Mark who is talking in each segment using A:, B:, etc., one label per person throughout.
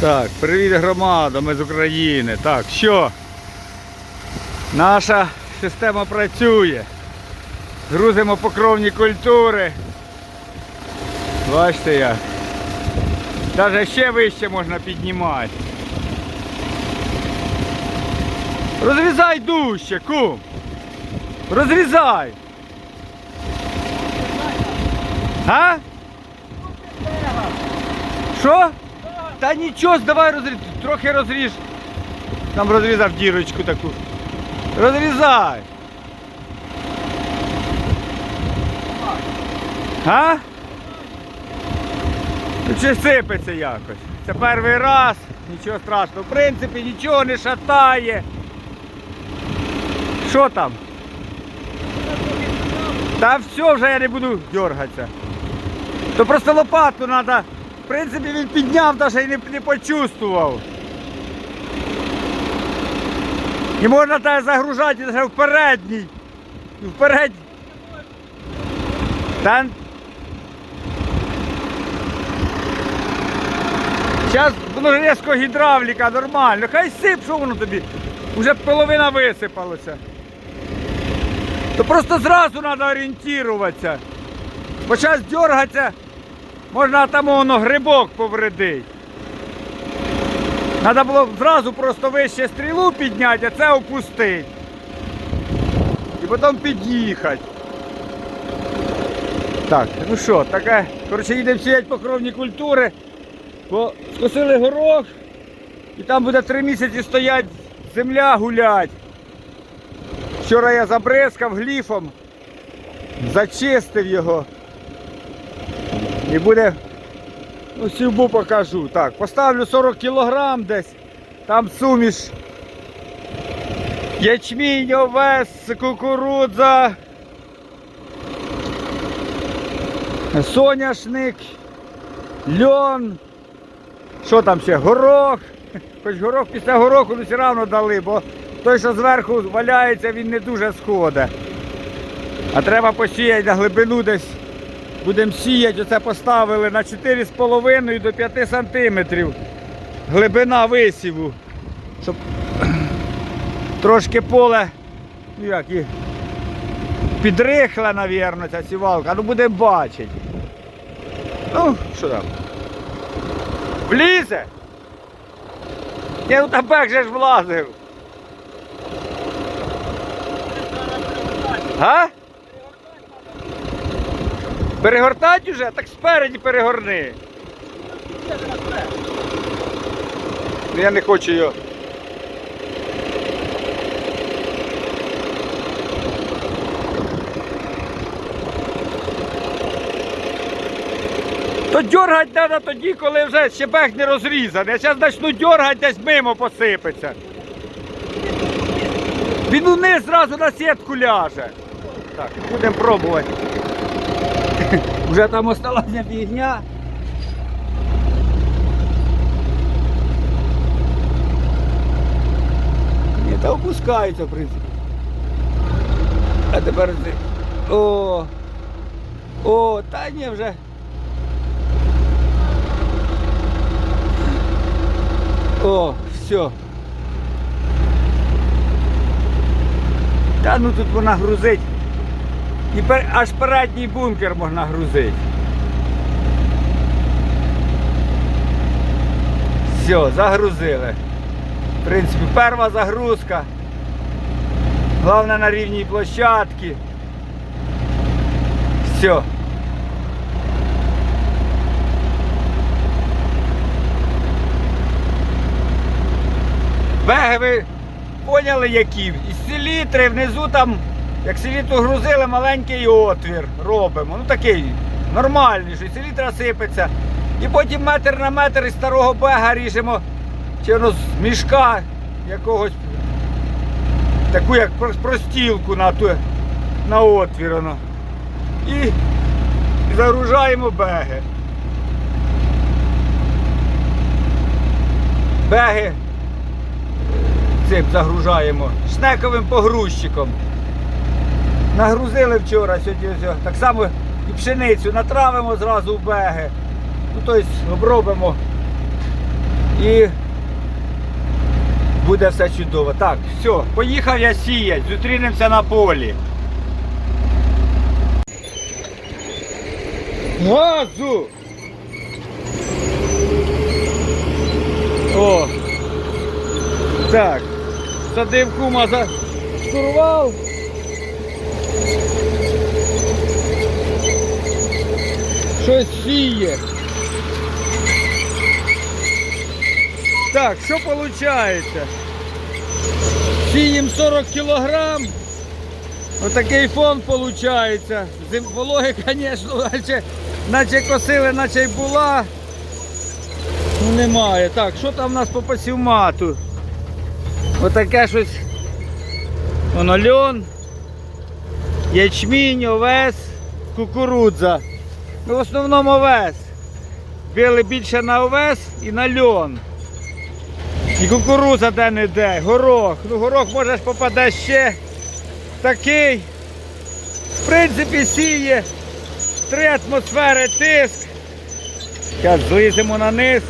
A: Так, привіт громада, ми з України. Так, що? Наша система працює. Грузимо покровні культури. Бачите як. Навіть ще вище можна піднімати. Розрізай дужче, кум. Розрізай. А? Що? Та нічого, давай розріж. Трохи розріж. Там розрізав дірочку таку. Розрізай. А? Ну чи сипеться якось. Це перший раз, нічого страшного. В принципі, нічого не шатає. Що там? Та все, вже я не буду дергатися. То просто лопату треба. В принципі, він підняв, навіть і не, не почувствував. І можна так загружати навіть в передній. І в передній. Та... Зараз воно різко гідравліка, нормально. Хай сип, що воно тобі. Уже половина висипалося. То просто зразу треба орієнтуватися. Бо зараз дергатися, можна там воно грибок повредить. Треба було б зразу просто вище стрілу підняти, а це опустити. І потім під'їхати. Так, ну що, таке. Коротше, їдемо сіяти покровні культури, бо скосили горох, і там буде три місяці стоять земля гулять. Вчора я забризкав гліфом, зачистив його. І буде, ну сівбу покажу. Так, поставлю 40 кілограм десь, там суміш. Ячмінь, овес, кукурудза, соняшник, льон, що там ще, горох. Хоч горох після гороху ну, все одно дали, бо той, що зверху валяється, він не дуже сходить. А треба посіяти на глибину десь. Будемо сіяти, оце поставили на 4,5 до 5 сантиметрів. Глибина висіву. Щоб трошки поле, ну як і підрихла, мабуть, ця сівалка. Ну будемо бачити. Ну, що там? Влізе? Ні, ну табак же ж влазив. А? Перегортать уже? Так спереді перегорни. Ну, Я не хочу його. То дергати треба тоді, коли вже щебех не розрізаний. Я зараз почну дергати, десь мимо посипеться. Він униз зразу на сітку ляже. Так, будемо пробувати. Вже там осталася фігня. Ні, та опускається, в принципі. А тепер. О! О, та ні вже. О, все. Та ну тут вона грузить. І аж передній бункер можна грузити. Все, загрузили. В принципі, перша загрузка. Головне на рівній площадці. Все. Беги ви поняли які? І селітри внизу там, як селітру грузили, маленький отвір робимо. Ну такий нормальний, що селітра сипеться. І потім метр на метр із старого бега ріжемо чи воно з мішка якогось таку як простілку на, ту, на отвір. Воно. І загружаємо беги. Беги цим загружаємо шнековим погрузчиком. Нагрузили вчора, сьогодні ось, так само і пшеницю натравимо зразу в беги. Ну, тобто обробимо І буде все чудово. Так, все, поїхав я сіять, зустрінемося на полі. Газу! О! Так. Садив кума за штурвал. Щось сіє. Так, що виходить? Сієм 40 кілограм. Отакий фон виходить. Зим вологи, звісно, наче, наче косили, наче й була. Ну немає. Так, що там у нас по пасівмату? Отаке щось. Воно льон, ячмінь, овес, кукурудза. Ну, в основному овес. Били більше на овес і на льон. І кукурудза де-не-де, горох. Ну горох може попаде ще такий. В принципі, сіє. Три атмосфери тиск. Зараз зліземо на низ,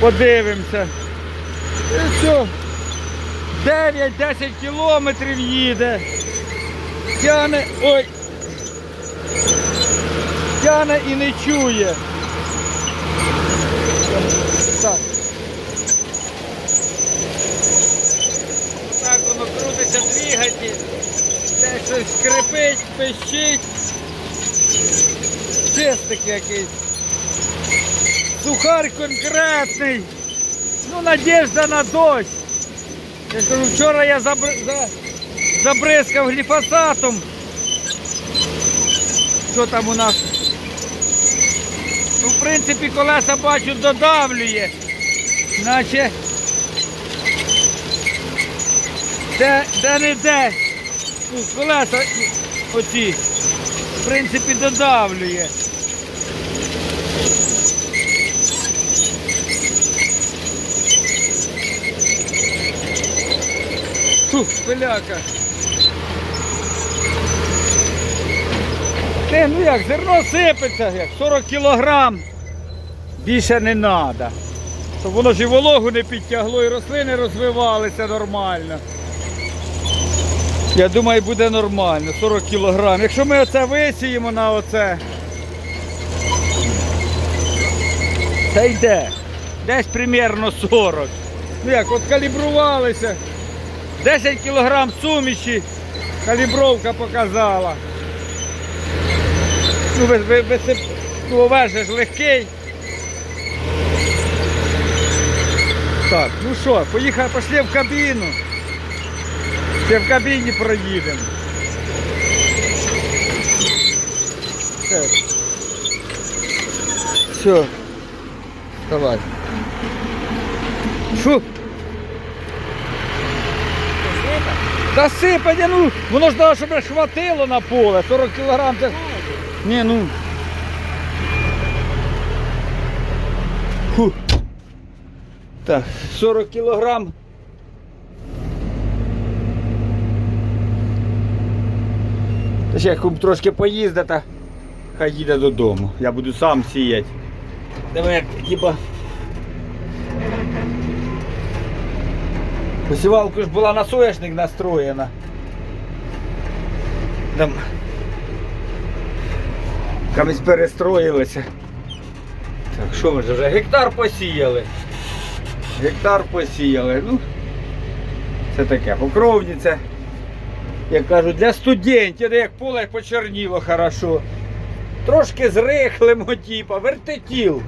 A: подивимося. І все. 9-10 кілометрів їде. Тяне. Ой. Тяне і не чує. Так. Так воно крутиться двигатель. Де щось скрипить, пищить. Чистик якийсь. Сухарь конкретний. Ну, надіжда на дощ. Я кажу, вчора я забр... за... забризкав гліфосатом. Що там у нас? Принципі, колеса бачу додавлює. Наче де, де не де. Ну, колеса оці. В принципі, додавлює. Фу, пиляка. Те, ну як, зерно сипеться, як 40 кілограм. Більше не треба. Щоб воно ж і вологу не підтягло, і рослини розвивалися нормально. Я думаю, буде нормально, 40 кілограм. Якщо ми оце висіємо на оце, це йде. Десь примерно 40. Ну як, от калібрувалися. 10 кілограм суміші калібровка показала. Ну, ви, ви, ви, ну овеж легкий. Так, ну що, поїхали, пішли в кабіну. Ще в кабіні проїдемо. Так. Все. Давай. Що? Та сипання, ну, воно ж треба, щоб хватило на поле. 40 кілограм це. Ні, ну. Фу. Так, 40 кілограм. Та ще кум трошки поїздить, та хай їде додому. Я буду сам сіяти. Диви, як типа. Посівалку ж була на соняшник настроєна. Там камось перестроїлися. Так, що ми вже гектар посіяли. Гектар посіяли. Ну, це таке, покровниця. Як кажуть, для студентів, де як поле почерніло хорошо. Трошки зрихлимо, типа, вертикіл.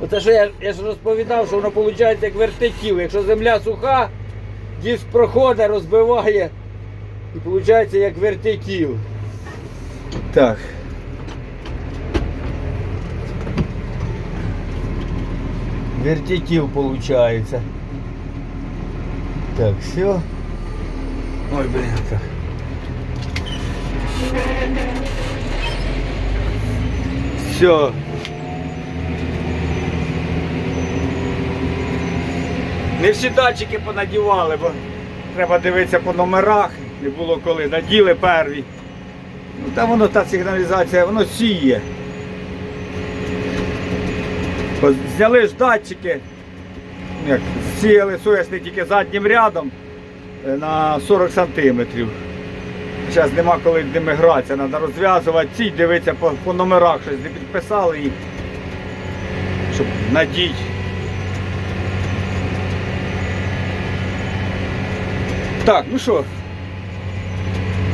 A: Оце що я, я ж розповідав, що воно виходить як вертикіл. Якщо земля суха, диск проходить, розбиває. І виходить як вертикіл. Так. Вертикіл виходить. Так, все. Ой, блин, так. Все. Не всі датчики понадівали, бо треба дивитися по номерах. Не було коли. Наділи перві. Ну там воно та сигналізація, воно сіє. Зняли ж датчики, як сіяли соняшник тільки заднім рядом е, на 40 сантиметрів. Зараз нема коли ними треба розв'язувати ці, дивитися по, по номерах, щось не підписали і щоб надіть. Так, ну що,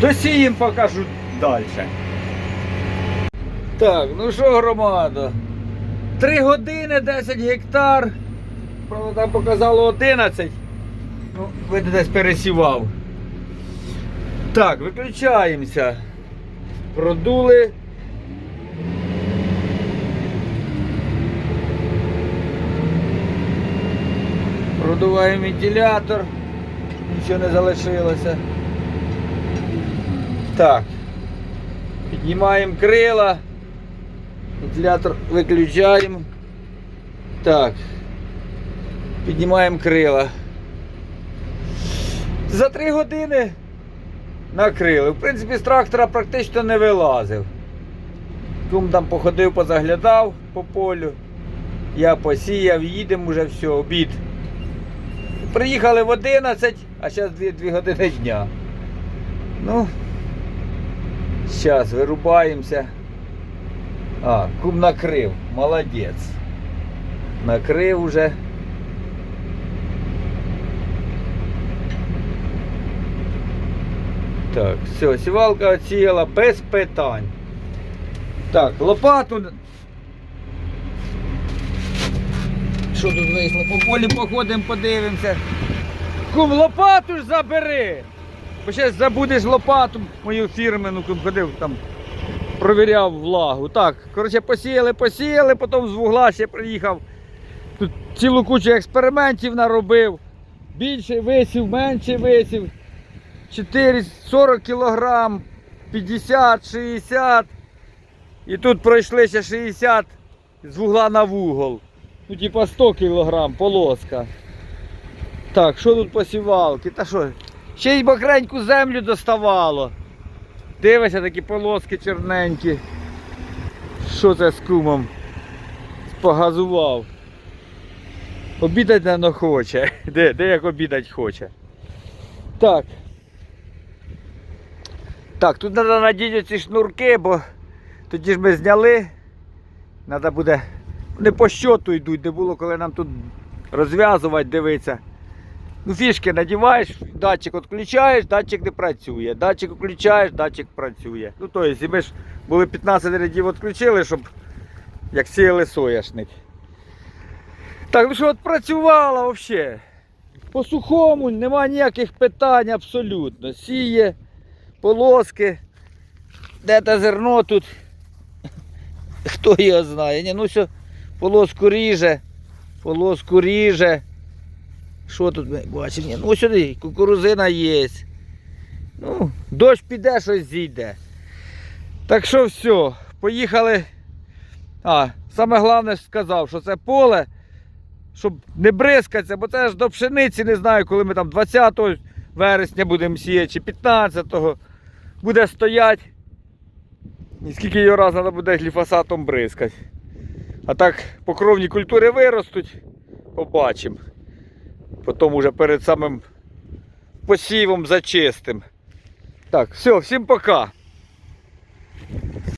A: досіємо покажу далі. Так, ну що, громада? 3 години 10 гектар. Правда, там показало 11. Ну, видно, десь пересівав. Так, виключаємося. Продули. Продуваємо вентилятор. Нічого не залишилося. Так. Піднімаємо крила. Вентилятор виключаємо. Так. Піднімаємо крила. За три години накрили. В принципі, з трактора практично не вилазив. Кум там походив, позаглядав по полю. Я посіяв, їдемо вже все, обід. Приїхали в 11, а зараз 2, 2 години дня. Ну, зараз вирубаємося. А, кум накрив, молодець. Накрив уже. Так, все, сівалка оціяла без питань. Так, лопату. Що тут вийшло? По полі походимо, подивимося. Кум, лопату ж забери! Бо зараз забудеш лопату, мою фірмену, кум ходив там, провіряв влагу. Так, коротше, посіяли, посіяли, потім з вугла ще приїхав. Тут цілу кучу експериментів наробив. Більше висів, менше висів. 4, 40 кілограм, 50, 60. І тут пройшли ще 60 з вугла на вугол. Ну, типа 100 кілограм, полоска. Так, що тут посівалки? Та що? Ще й бакреньку землю доставало. Дивися такі полоски чорненькі. Що це з кумом? Погазував. Обідать не хоче. Де, де як обідать хоче. Так. Так, тут треба надіти ці шнурки, бо тоді ж ми зняли. Треба буде. Не по щоту йдуть, де було, коли нам тут розв'язувати, дивитися. Ну, фішки надіваєш, датчик відключаєш, датчик не працює. Датчик включаєш, датчик працює. Ну, тобто, ми ж були 15 рядів відключили, щоб як сіяли соняшник. Так, ну що от працювала взагалі. По сухому нема ніяких питань абсолютно. Сіє, полоски. Де те зерно тут? Хто його знає? Ні, ну що, полоску ріже, полоску ріже. Що тут ми бачимо? Ну сюди, кукурузина є. Ну, дощ піде, щось зійде. Так що все, поїхали. А, саме головне сказав, що це поле, щоб не бризкатися, бо це ж до пшениці, не знаю, коли ми там 20 вересня будемо сіяти, чи 15-го буде стояти. І скільки його раз треба буде гліфосатом бризкати. А так покровні культури виростуть, побачимо. Потім уже перед самим посівом зачистим. Так, все, всім пока.